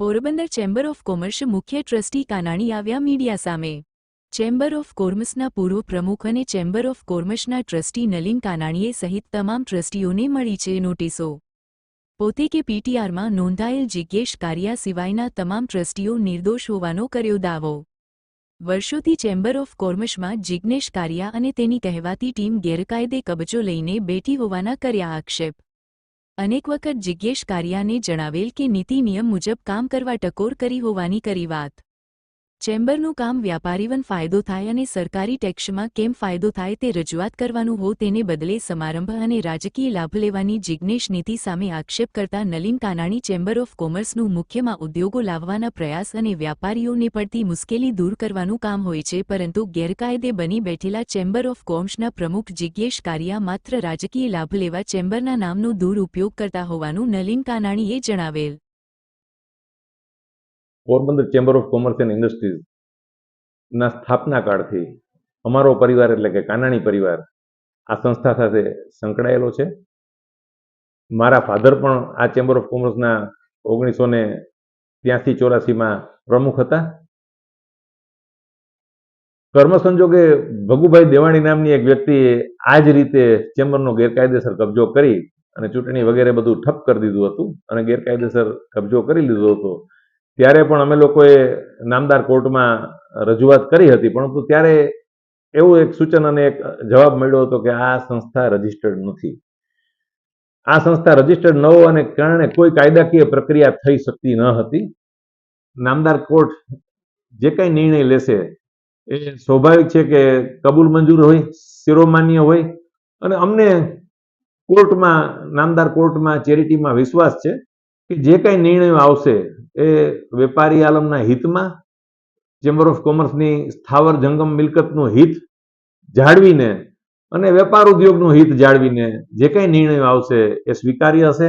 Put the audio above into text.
Porbandar chamber of commerce મુખ્ય trustee Kanani આવ્યા media સામે. ચેમ્બર ઓફ કોમર્સના પૂર્વ પ્રમુખ અને ચેમ્બર ઓફ કોમર્સના ટ્રસ્ટી નલિન કાનાણીએ સહિત તમામ ટ્રસ્ટીઓને મળી છે નોટિસો. પોતે કે પીટીઆરમાં નોંધાયેલ જિજ્ઞેશ કારિયા સિવાયના તમામ ટ્રસ્ટીઓ નિર્દોષ હોવાનો કર્યો દાવો. વર્ષોથી ચેમ્બર ઓફ કોમર્સમાં જિજ્ઞેશ કારિયા અને તેની કહેવાતી ટીમ ગેરકાયદે કબજો લઈને બેઠી હોવાના કર્યા આક્ષેપ. અનેક વખત જિજ્ઞેશ કારિયાને જણાવેલ કે નીતિ નિયમ મુજબ કામ કરવા ટકોર કરી હોવાની કરી વાત. ચેમ્બરનું કામ વ્યાપારીવન ફાયદો થાય અને સરકારી ટેક્સમાં કેમ ફાયદો થાય તે રજૂઆત કરવાનું હો તેને બદલે સમારંભ અને રાજકીય લાભ લેવાની જિજ્ઞેશ નીતિ સામે આક્ષેપ કરતા નલીન કાનાણી ચેમ્બર ઓફ કોમર્સનું મુખ્યમાં ઉદ્યોગો લાવવાના પ્રયાસ અને વ્યાપારીઓને પડતી મુશ્કેલી દૂર કરવાનું કામ હોય છે, પરંતુ ગેરકાયદે બની બેઠેલા ચેમ્બર ઓફ કોમર્સના પ્રમુખ જિજ્ઞેશ કારિયા માત્ર રાજકીય લાભ લેવા ચેમ્બરના નામનો દુરુપયોગ કરતા હોવાનું નલીન કાનાણીએ જણાવેલ. Porbandar chamber of commerce and industries ના સ્થાપના કાળથી અમારો પરિવાર એટલે કે કાનાણી પરિવાર આ સંસ્થા સાથે સંકળાયેલો છે. મારા ફાધર પણ આ ચેમ્બર ઓફ કોમર્સના ઓગણીસો ને ત્યાંસી ચોરાસીમાં પ્રમુખ હતા. કર્મ સંજોગે ભગુભાઈ દેવાણી નામની એક વ્યક્તિએ આ જ રીતે ચેમ્બરનો ગેરકાયદેસર કબજો કરી અને ચૂંટણી વગેરે બધું ઠપ કરી દીધું હતું અને ગેરકાયદેસર કબજો કરી લીધો હતો. ત્યારે પણ અમે લોકોએ નામદાર કોર્ટમાં રજૂઆત કરી હતી, પરંતુ ત્યારે એવું એક સૂચન અને એક જવાબ મળ્યો હતો કે આ સંસ્થા રજિસ્ટર્ડ નથી. આ સંસ્થા રજિસ્ટર્ડ ન હોવાને કારણે કોઈ કાયદાકીય પ્રક્રિયા થઈ શકતી ન હતી. નામદાર કોર્ટ જે કંઈ નિર્ણય લેશે એ સ્વાભાવિક છે કે કબૂલ મંજૂર હોય, શિરોમાન્ય હોય, અને અમને કોર્ટમાં, નામદાર કોર્ટમાં ચેરિટીમાં વિશ્વાસ છે. કે જે કંઈ નિર્ણયો આવશે એ વેપારી આલમના હિતમાં ચેમ્બર ઓફ કોમર્સની સ્થાવર જંગમ મિલકતનું હિત જાળવીને અને વેપાર ઉદ્યોગનું હિત જાળવીને જે કંઈ નિર્ણયો આવશે એ સ્વીકાર્ય હશે?